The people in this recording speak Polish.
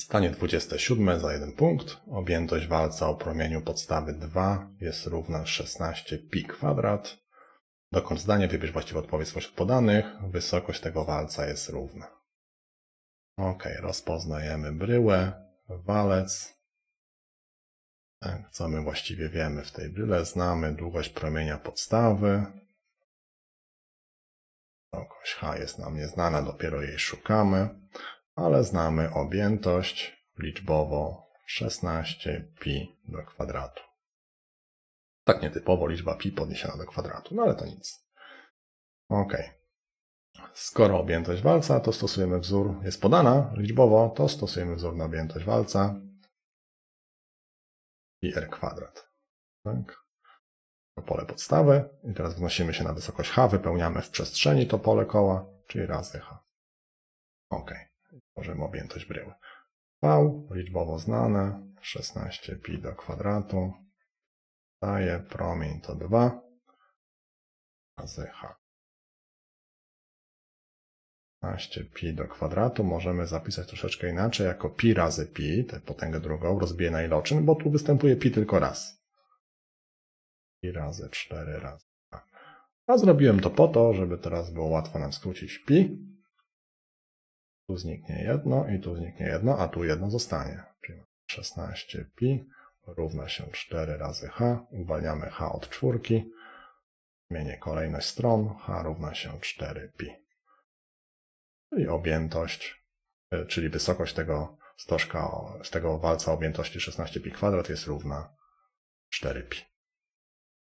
Stanie 27 za jeden punkt. Objętość walca o promieniu podstawy 2 jest równa 16 pi kwadrat. Dokąd zdanie wybierz właściwą odpowiedź spośród podanych. Wysokość tego walca jest równa. Ok, rozpoznajemy bryłę, walec. Tak, co my właściwie wiemy w tej bryle? Znamy długość promienia podstawy. Wysokość H jest nam nieznana, dopiero jej szukamy, ale znamy objętość liczbowo 16 pi do kwadratu. Tak nietypowo liczba pi podniesiona do kwadratu, no ale to nic. Ok. Skoro objętość walca, to stosujemy wzór, jest podana liczbowo, to stosujemy wzór na objętość walca i r kwadrat. Tak? To pole podstawy i teraz wnosimy się na wysokość h, wypełniamy w przestrzeni to pole koła, czyli razy h. Ok. Tworzymy objętość bryły. V liczbowo znane, 16 pi do kwadratu, daje promień to 2 razy h. 15 pi do kwadratu możemy zapisać troszeczkę inaczej, jako pi razy pi, tę potęgę drugą, rozbiję na iloczyn, bo tu występuje pi tylko raz. Pi razy 4 razy. A. A zrobiłem to po to, żeby teraz było łatwo nam skrócić pi. Tu zniknie jedno i tu zniknie jedno, a tu jedno zostanie. Czyli 16 pi równa się 4 razy h. Uwalniamy h od czwórki. Zmienię kolejność stron. h równa się 4 pi. Czyli objętość, y, czyli wysokość tego stożka, z tego walca objętości 16 pi kwadrat jest równa 4 pi.